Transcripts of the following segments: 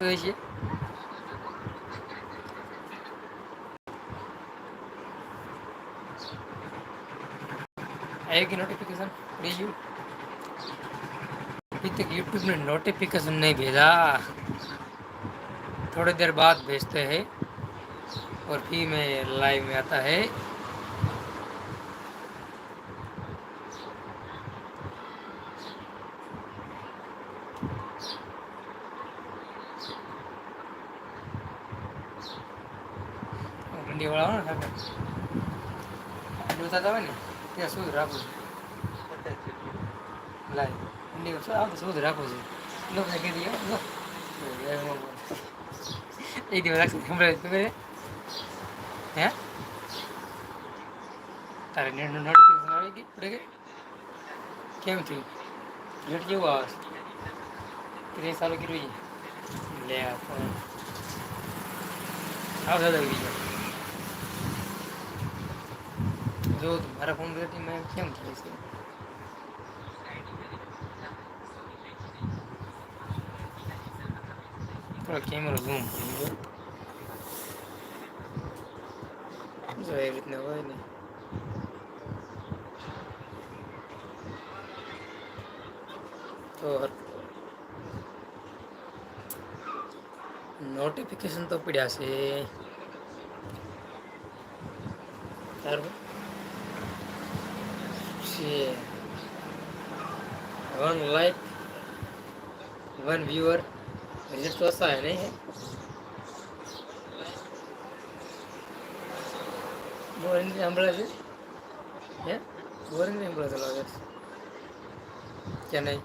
হয়েছে आएगी नोटिफिकेशन अभी तक यूट्यूब ने नोटिफिकेशन नहीं भेजा। थोड़ी देर बाद भेजते हैं। और फिर में लाइव में आता है। કાકા હોય ને, ત્યાં શુદ્ધ રાખું છું. લાય શું આવતું શું રાખું છું? હે? તારે નેટનું નોટિફિકેશન આવી ગઈ કેમ થયું? નેટ કેવું આવે? છે ચાલુ કર્યું છે? લે આવ, દાદા જો મારા ફોન રેટિંગમાં કેમ થાય છે? થોડો કેમેરો ઝૂમ થઈ ગયો. જો એ રીતના હોય ને. તો નોટિફિકેશન તો પડ્યા છે તારું છે one like one viewer result तो ऐसा है नहीं है बोरिंग हमारा है क्या बोरिंग नहीं बोला चला क्या नहीं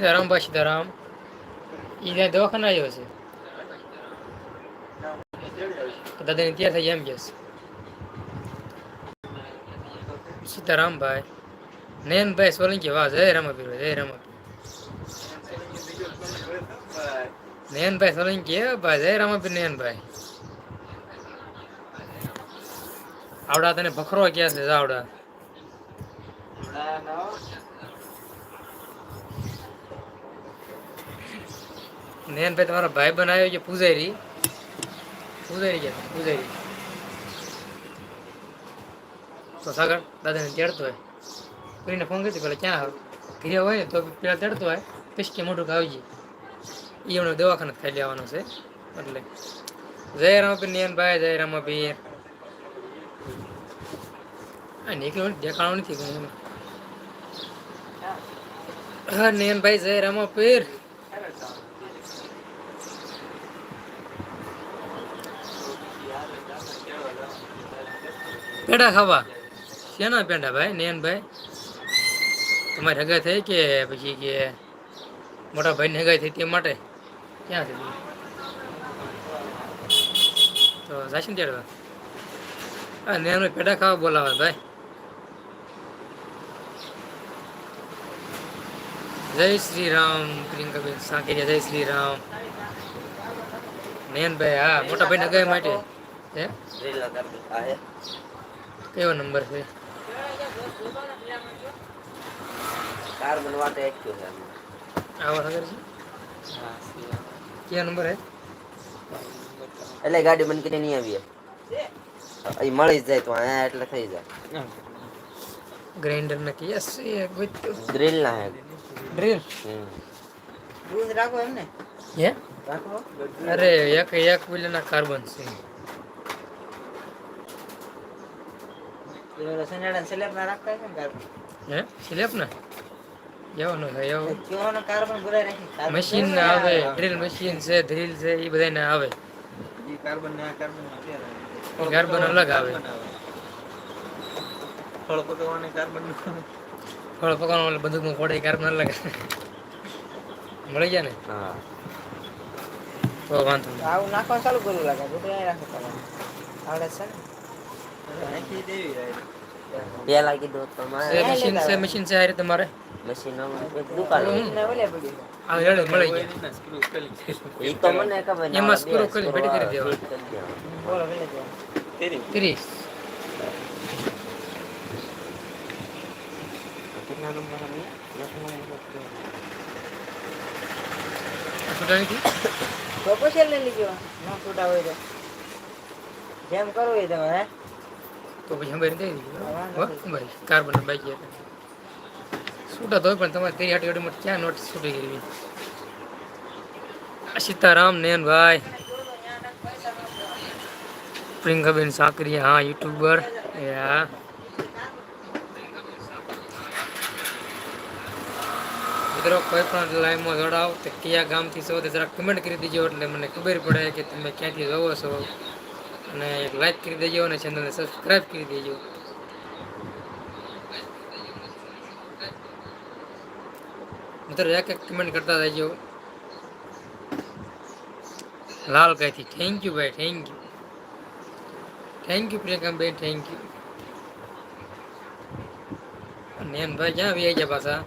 સીતારામ ભાઈ સીતારામ એ ત્યાં દવાખાના આવ્યો છે. દાદાને ત્યાં થઈ એમ કે સીતારામ ભાઈ? નયનભાઈ સોલંકી વાહ જય રામાપીર જય રામાપીર. નયનભાઈ સોલંકી ભાઈ, જય રામાપીર નયનભાઈ આવડા તને ભખરો ક્યાં છે, આવડા? નયનભાઈ તમારો ભાઈ બનાવ્યો છે પૂજારી. પૂજારી છે, પૂજારી. તો સાગર, દાદાને તેડતો હોય. કરીને ફોન કરતી, પેલા ક્યાં આવે ઘરે હોય ને તો પેલા તેડતો હોય. પછી કે મોટું આવી જાય એ એમણે દવાખાને ખાઈ લેવાનો છે. એટલે જય રામાપીર નયનભાઈ જય રામાપીર. આ નીકળ્યો દેખાણો નથી નયનભાઈ જય રામાપીર. પેડા ખાવા? શેના પેંડા ભાઈ? નયનભાઈ તમારી હગાઈ થઈ કે પછી કે મોટા ભાઈની હગાઈ થઈ તે માટે? ક્યાં થઈ તો? જાશું ત્યારે હા નયનભાઈ પેડા ખાવા બોલાવે ભાઈ. જય શ્રી રામ પ્રિયંકાબેન સાંકેરિયા જય શ્રી રામ નયનભાઈ હા, મોટા ભાઈ હગાઈ માટે. હે. કેવો નંબર છે. કાર બનવા એક છે આવા નગર છે? કયો નંબર હે? એટલે ગાડી બંધ કરીને નહીં આવીએ. અહીં મળી જાય તો અહીંયા એટલે થઈ જાય. ગ્રાઇન્ડર ને કીએ છે ડ્રિલ ના હે. ડ્રિલ દૂધ રાખો એમને. હે? રાખો. અરે એક એક વિલના કાર્બન છે. સંજાડા સ્લેબ ના રાખતા છે ને કાર્બન હે? સ્લેપ ને જવાનો એવો કેવાનો કાર્બન ભરાઈ રાખી. મશીન ને આવે. ડ્રીલ મશીન છે ડ્રીલ છે એ બધા ને આવે કાર્બન ને કાર્બનમાં ફેર કાર્બન અલગ આવે. ફળ પકવવાને કાર્બન ફળ એટલે બંદૂકમાં ફોડે કાર્બન અલગ મળી ગયા ને? હા. તો વાંધો નહીં. આવું નાખવાનું ચાલુ કરવું લાગે. બધું અહીં રાખે આવડે છે ને? પેલા કીધું તો છે મારે મશીન છે મશીન છે રીતે તમારે? મશીનો એક દુકાન ઓલે પડી આ હેડે મળી સ્ક્રૂ પેલી એ તો મને ખબર ને એમાં આ કરી screw કરી કરી દેવાનું. બોલો જો તેરી ત્રીસ કેટલા નંબર આવી? એક નંબર છે. છૂટાણીથી તો પછી લઈ લીજો ના છૂટા હોય તો. જેમ કરવું એ તમે હે? તો પછી હંભાઈ દઈ દીધું. હો ભાઈ કાર્બન બાઈક છૂટા તો હોય પણ તમારે તેરી હાટી હાટી ક્યાં નોટ છૂટી ગઈ? સીતારામ નયનભાઈ પ્રિયંકાબેન સાકરિયા હા, યુટ્યુબર. હા મિત્રો, કોઈ પણ લાઈવમાં જોડાવ તો કયા ગામથી છો તો જરા કમેન્ટ કરી દેજો એટલે મને ખબર પડે કે તમે ક્યાંથી જોવો છો. અને એક લાઈક કરી દેજો અને ચેનલને સબસ્ક્રાઈબ કરી દેજો. મિત્રો, એક એક કમેન્ટ કરતા રહેજો. લાલ કઈથી. થેન્ક યુ ભાઈ thank you thank you Priyanka ben thank you નેનભાઈ ક્યાં આવી ગયા પાછા.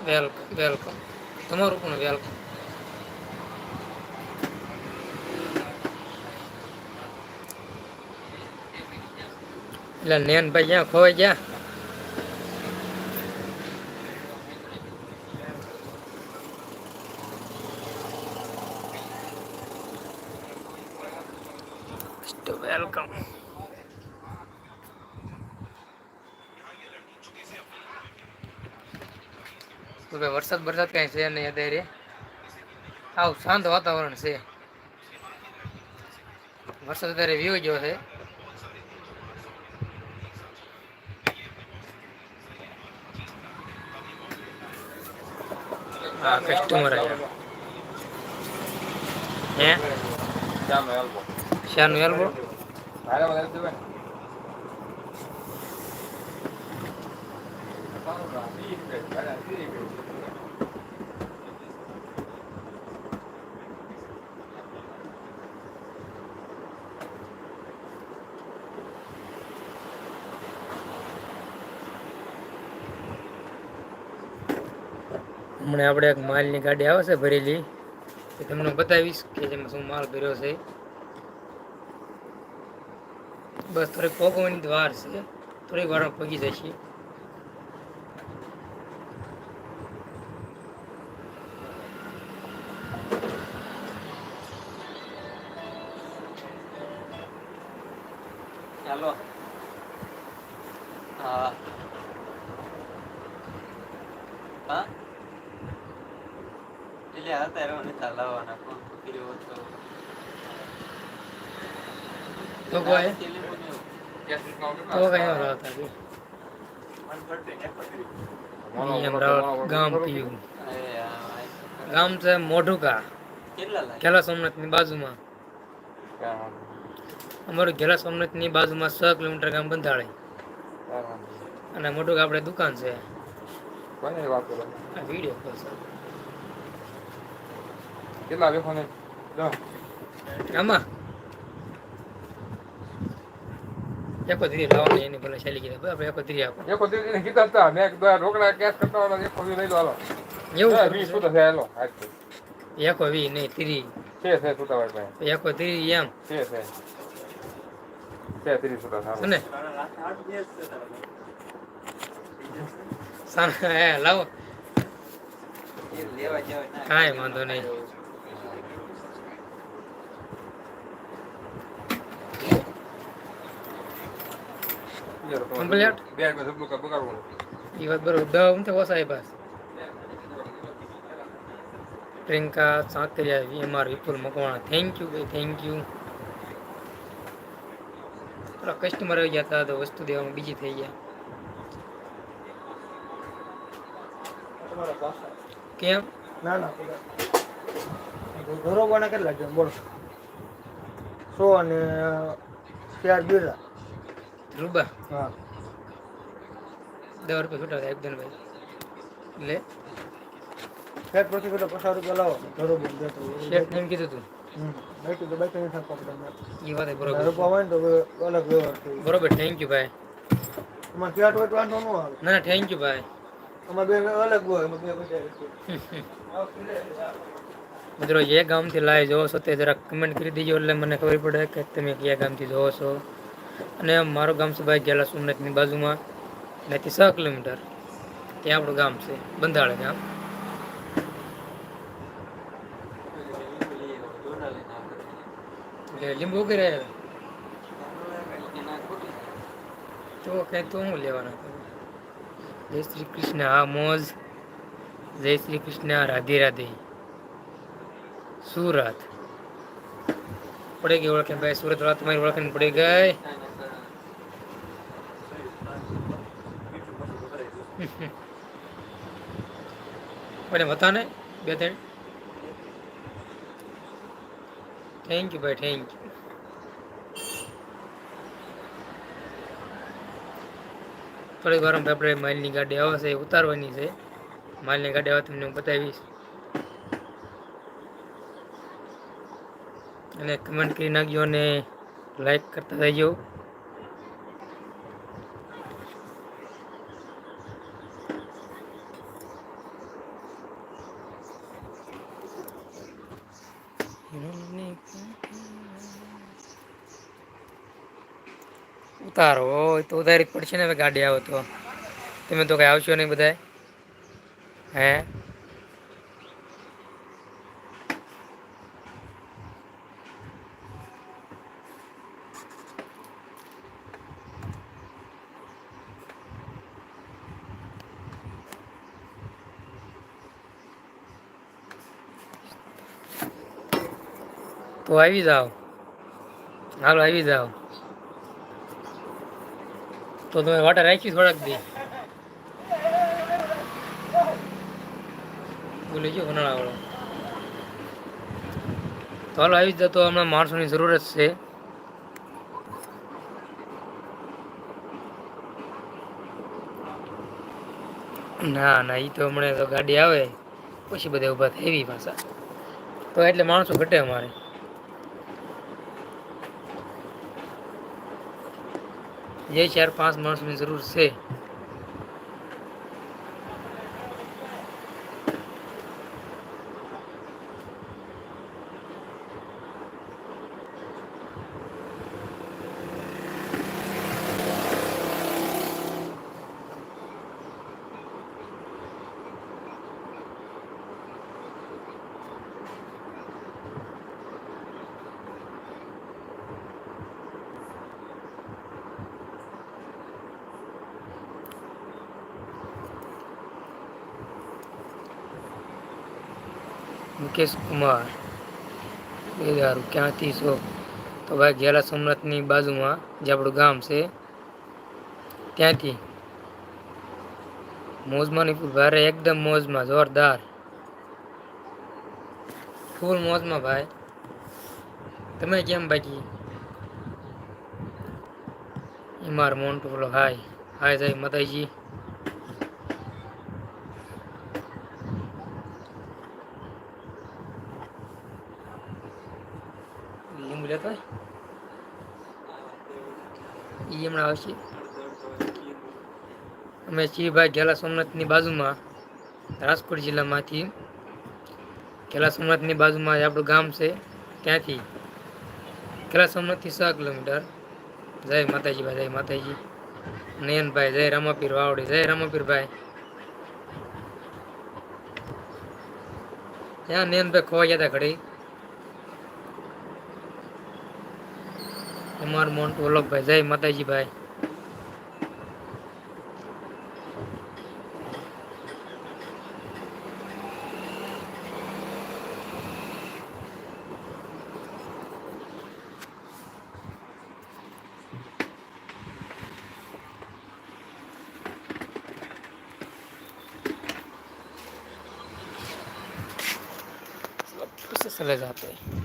વેલકમ વેલકમ તમારું પણ વેલકમ એટલે નેનભાઈ જ્યાં ખોવાઈ ગયા? તો ભાઈ વરસાદ વરસાદ કાંઈ છે નહીં અત્યારે. આવું શાંત વાતાવરણ છે. વરસાદ અત્યારે વ્યૂ ગયો છે. કસ્ટમર આવ્યા હે? શાનું એલ્બો હમણાં આપણે એક માલની ગાડી આવે છે ભરેલી. એ તમને બતાવીશ કે જેમાં શું માલ ભર્યો છે. બસ થોડીક પોગવાની દ્વાર છે. થોડીક વારમાં પગી જશે. તો કોઈ? તો આવતા એમ ગામ પીયું ગામ છે મોઢુકા. ઘેલા સોમનાથની બાજુમાં. અમારું ઘેલા સોમનાથની બાજુમાં છ કિલોમીટર ગામ બંધાળે. અને મોટું આપણે દુકાન છે. વીડિયો કેટલા આમાં. એકો ધીરે લાવવાની એની ભલે ચાલી ગઈ આપણે એકો ધીરે આપો. એકો દીદી ને કીધા હતા મેં રોકડા કેસ કરતા એકો દી લઈ લો હાલો. એવું? વીસ છે? સુધા છે હાલો એકો વી નહીં ત્રી છે છે સુધા ભાઈ એકો ત્રી એમ. છે છે. છે ત્રી સુધા સારું ને સાન હે લાવો. કાંઈ વાંધો નહીં. Complete? બે બગાડવું વાત બરોબર દવા હું તો બસ Priyanka Sankariya MR Vipul Makwana thank you ભાઈ થેન્ક યુ થોડા કસ્ટમર આવી ગયા હતા તો વસ્તુ દેવામાં બીજી થઈ ગયા કેમ ના ના ધોરોબાના કેટલા છે બોલો. સો અને ચાર બીજા રૂબા હા દસ રૂપિયા છૂટા થાય એકદમ ભાઈ એટલે શેઠ પછી કીધું પચાસ રૂપિયા લાવો ઘરો બંધ દેતો શેઠ એમ કીધું તું હમ બાકી તો બાકી નહીં થાકવા પડે એ વાત દસ બરોબર રૂપિયા હોય ને તો હવે અલગ વ્યવહાર થઈ બરોબર થેન્ક યુ ભાઈ અમારે ફ્લેટ હોય તો વાંધો ન આવે ના ના થેન્ક યુ ભાઈ અમારે બે અલગ હોય અમે બે બધા મિત્રો જે ગામથી લાઈવ જોવો છો તે જરાક કમેન્ટ કરી દેજો એટલે મને ખબર પડે કે તમે કયા ગામથી જોવો છો અને મારું ગામ છે ભાઈ ગેલા સોમનાથની બાજુમાં. ત્યાંથી છ કિલોમીટર. ત્યાં આપણું ગામ છે, બંધાળે ગામ. એટલે લીંબુ કરે તો કઈ તો હું લેવાના જય શ્રી કૃષ્ણ હા મોજ. જય શ્રી કૃષ્ણ, રાધે રાધે. સુરત પડી ગઈ ઓળખે ભાઈ, સુરત વાળા તમારી ઓળખાણ પડી ગઈ. મને હતા ને બે, ત્રણ. થેન્ક યુ ભાઈ થેન્ક યુ થોડીક વાર આપણે માઇલની ગાડી આવશે ઉતારવાની છે. માઇલની ગાડી આવે તમને હું બતાવીશ. અને કમેન્ટ કરી નાખજો અને લાઈક કરતા રહેજો. હોય તો વધારે પડશે ને હવે ગાડી આવો તો. તમે તો કઈ આવશો નહીં બધાય. હે? તો આવી જાઓ. હાલો, આવી જાઓ. તો તમે વાટા રાખી થોડાક દી. બોલી ગયો ઉનાળા વાળો તો હાલ, આવી જતો હમણાં માણસોની જરૂરત છે. ના ના એ તો હમણાં તો ગાડી આવે, પછી બધા ઊભા થઈ પાછા તો એટલે માણસો ઘટે અમારે. જે ચાર પાંચ માણસોની જરૂર છે. મુકેશ કુમાર. બે દારૂ ક્યાંથી છો તો ભાઈ ઘેલા સોમનાથની બાજુમાં જે આપણું ગામ છે, ત્યાંથી મોજમાં ની ભારે એકદમ મોજમાં જોરદાર. ફૂલ મોજમાં ભાઈ. તમે કેમ બાકી? એ માર મોન્ટુ બોલો હાય. હાય જય માતાજી લીંબુ લેતા એ હમણાં આવશે અમે શિવભાઈ ભાઈ ઘેલા સોમનાથની બાજુમાં રાજકોટ જિલ્લામાંથી. ઘેલા સોમનાથની બાજુમાં આપણું ગામ છે, ત્યાંથી. ઘેલા સોમનાથથી છ કિલોમીટર. જય માતાજી ભાઈ, જય માતાજી. નયનભાઈ, જય રામાપીર વાવડી, જય રામાપીરભાઈ ત્યાં નયનભાઈ ખોવા ગયા હતા ઘડી કુમાર મોન્ટુ વલ્લભભાઈ જય માતાજી ભાઈ सब चले जाते हैं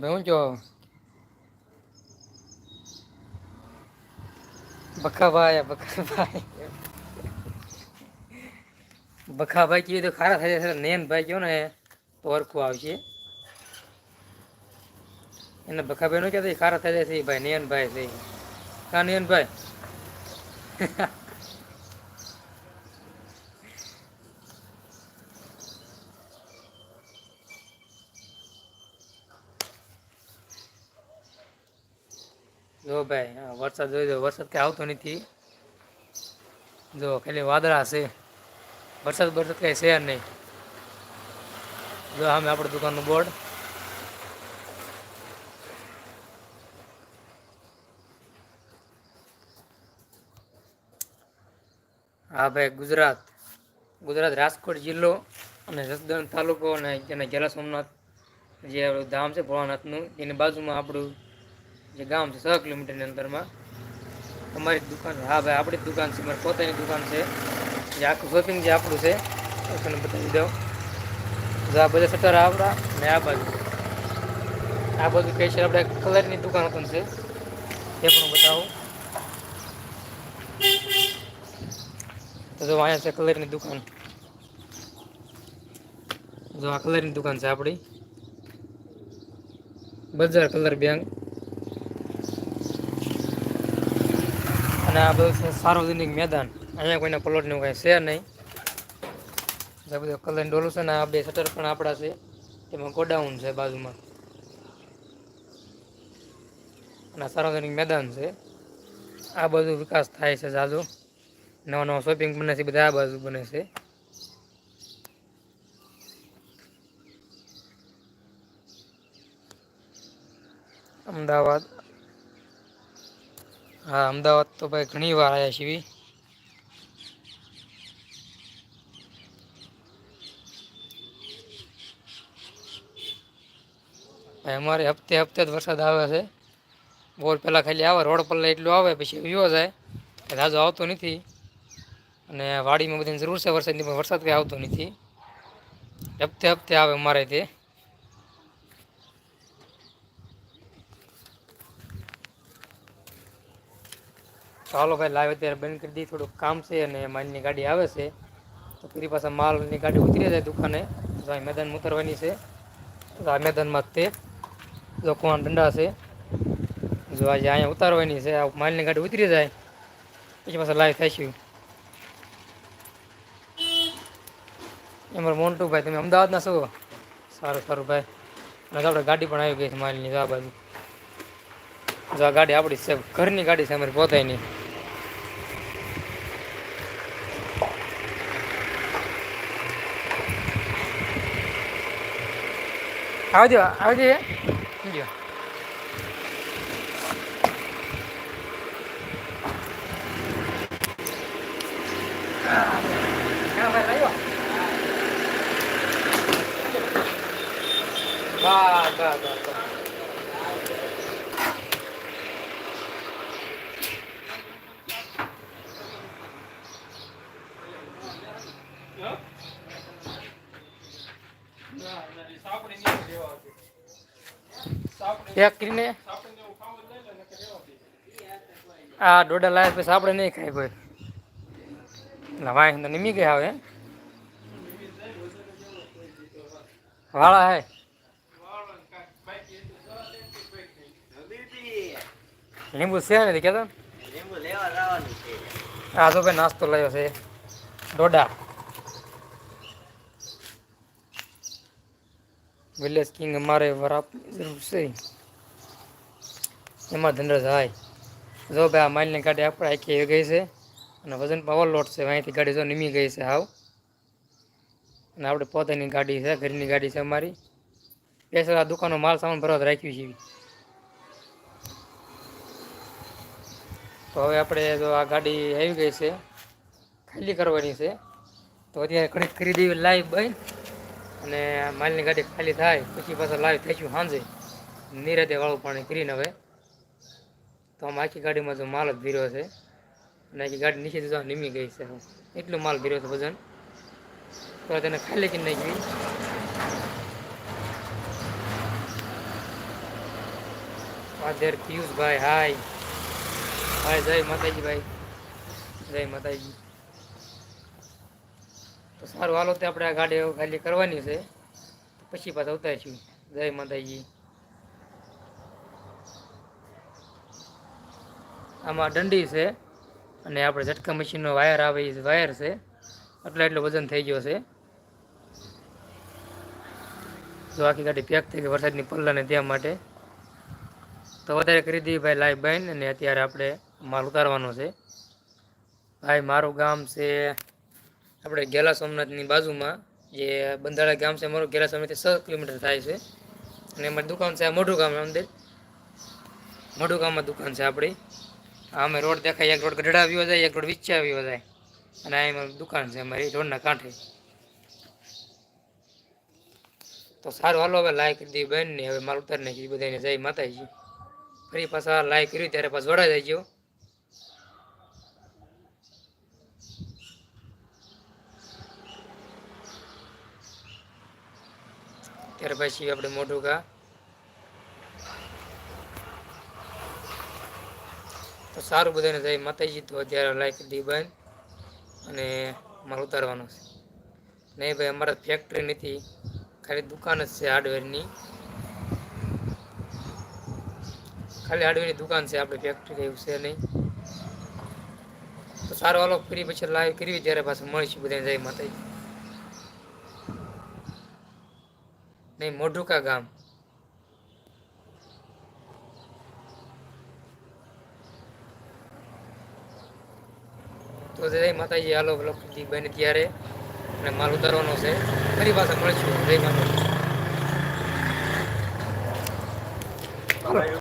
ભાઈ હું જો બખાભાઈ બખાભાઈ બખાભાઈ કીધું તો ખારા થઈ જશે નયનભાઈ કહો ને તો હરખું આવશે એને બખાભાઈ નું કહેતા ખારા થઈ જશે ભાઈ નયનભાઈ છે કા નયનભાઈ જો ભાઈ વરસાદ જોઈ દો વરસાદ કઈ આવતો નથી. જો, ખાલી વાદળા છે. વરસાદ વરસાદ કંઈ છે નહીં. જો, સામે આપણે દુકાનનું બોર્ડ. હા ભાઈ, ગુજરાત. ગુજરાત રાજકોટ જિલ્લો અને જસદણ તાલુકો અને જેને જલા સોમનાથ જે આપણું ધામ છે ભોળાનાથનું, એની બાજુમાં આપણું જે ગામ છે, છ કિલોમીટરની અંદરમાં અમારી દુકાન હા ભાઈ, આપણી દુકાન છે. મારી પોતાની દુકાન છે. જે આખું શોપિંગ જે આપણું છે તમને બતાવી દઉં. આ બધા શટર આપણા ને આ બાજુ. આ બાજુ સ્પેશિયલ આપણે કલરની દુકાન પણ છે. એ પણ બતાવું. તો જો અહીંયા છે કલરની દુકાન. જો આ કલરની દુકાન છે આપણી. બજાર કલર બેંક અને આ બધું છે સાર્વજનિક મેદાન. અહીંયા કોઈના પ્લોટનું કાંઈ છે નહીં. જે બધું કલર ડોલું છે ને આ બે શટર પણ આપણા છે. તેમાં ગોડાઉન છે બાજુમાં. અને સાર્વજનિક મેદાન છે. આ બધું વિકાસ થાય છે જાજુ. નવા નવા શોપિંગ બને છે, બધા આ બાજુ બને છે. અમદાવાદ. હા, અમદાવાદ તો ભાઈ ઘણી વાર આવ્યા છીએ. ભાઈ, અમારે હપ્તે હપ્તે જ વરસાદ આવે છે. બોર પહેલાં ખાલી આવે, રોડ પર એટલું આવે, પછી વિવો જાય. રાજો આવતો નથી. અને વાડીમાં બધી જરૂર છે વરસાદની, પણ વરસાદ કંઈ આવતો નથી. હપ્તે હપ્તે આવે અમારે તે. ચાલો ભાઈ લાઈવ અત્યારે બંધ કરી દી થોડુંક કામ છે અને માલની ગાડી આવે છે. તો ફરી પાછા માલની ગાડી ઉતરી જાય દુકાને. તો આ મેદાનમાં ઉતરવાની છે. તો આ મેદાનમાં જ તે લોકોના દંડા છે. જો આજે અહીંયા ઉતારવાની છે. આ માલની ગાડી ઉતરી જાય. પછી પાછા લાઈવ થઈશું. એમાં મોન્ટુ ભાઈ, તમે અમદાવાદના છો? સારું સારું ભાઈ. અને તો આપણે ગાડી પણ આવી ગઈ છે માલની, જો આ બાજુ. જો આ ગાડી આપણી છે. ઘરની ગાડી છે, અમારી પોતાની આવજો આવજો જો હા ભાઈ લાવ્યો બસ બસ બસ બસ એક કરીને આ દોડા લાયા પછી આપણે નહીં ખાય કોઈ. એટલે વાય તો નિમી ગયા હવે. વાળા હે. લીંબુ છે નથી કેતા? આ તો ભાઈ નાસ્તો લાવ્યો છે. ડોડા. વિલેજ કિંગ અમારે વરાપ જરૂર છે. એમાં ધંધો થાય જો ભાઈ આ માલની ગાડી આપણે આખી આવી ગઈ છે અને વજન ઓવરલોડ છે. અહીંથી ગાડી જો નીમી ગઈ છે હાવ. અને આપણે પોતાની ગાડી છે, ઘરની ગાડી છે અમારી. સ્પેશિયલ આ દુકાનો માલ સામાન ભરવા રાખ્યું છે તો હવે આપણે જો આ ગાડી આવી ગઈ છે, ખાલી કરવાની છે. તો અત્યારે ઘણી ખરીદી લાઈવ બન અને માલની ગાડી ખાલી થાય, પછી પાછા લાઈવ થઈશું સાંજે. નિરાતે વાળું પાણી કરીને હવે. તો આમ આખી ગાડીમાં જો માલ જ ભીર્યો છે. અને આખી ગાડી નીચે જવા નીમી ગઈ છે. એટલું માલ ભીર્યો છે વજન તો તેને ખાલી કરી નાખી ફાધર પિયુષભાઈ, હાય. હાય, જય માતાજી ભાઈ. જય માતાજી. તો સારું, હાલો તે આપણે આ ગાડી ખાલી કરવાની છે. પછી પાછા ઉતારીશું. જય માતાજી. આમાં દંડી છે અને આપણે ઝટકા મશીનનો વાયર આવે એ વાયર છે. એટલે એટલું વજન થઈ ગયો છે. જો આખી ગાડી પેક થઈ ગઈ વરસાદની પલ્લાને ત્યાં માટે. તો વધારે કરી દીધી ભાઈ લાઈવ બાઈન અને અત્યારે આપણે માલ ઉતારવાનો છે. ભાઈ, મારું ગામ છે આપણે ગેલા સોમનાથની બાજુમાં. જે બંધાળા ગામ છે મારું ગેલા સોમનાથથી છ કિલોમીટર થાય છે. અને અમારી દુકાન છે મોઢું ગામ અંદર મોઢું ગામમાં દુકાન છે આપણી. અમે રોડ દેખાય, એક રોડ ગઢડાવ્યો જાય, એક રોડ વિચાવ્યો જાય. અને અહીં દુકાન છે અમારી, રોડના કાંઠે. તો સારું, હાલો હવે લાઈક કરી બેન ને હવે માલ ઉતારી નાખી બધાને જય માતાજી. ફરી પાછા લાઈક કર્યું, ત્યારે પાછું જોડાઈ જાય ત્યાર પછી આપણે મોઢું કા તો સારું બધાને જય. માતાજી તો અત્યારે લાઈક દી બેન અને માલ ઉતારવાનો છે. નહીં ભાઈ, અમારે ફેક્ટરી નથી. ખાલી દુકાન જ છે હાર્ડવેરની ખાલી હાર્ડવેરની દુકાન છે આપણે ફેક્ટરી એવું છે નહીં. તો સારું, હાલો, ફ્રી પછી લાઈવ કરવી ત્યારે પાછું મળીશું બધાને જય માતાજી. નહીં, મોઢુકા ગામ. તો જય માતાજી, હાલો બ્લોક બને ત્યારે. અને માલ ઉતારવાનો છે. ફરી પાછા મળીશું. જય માતાજી.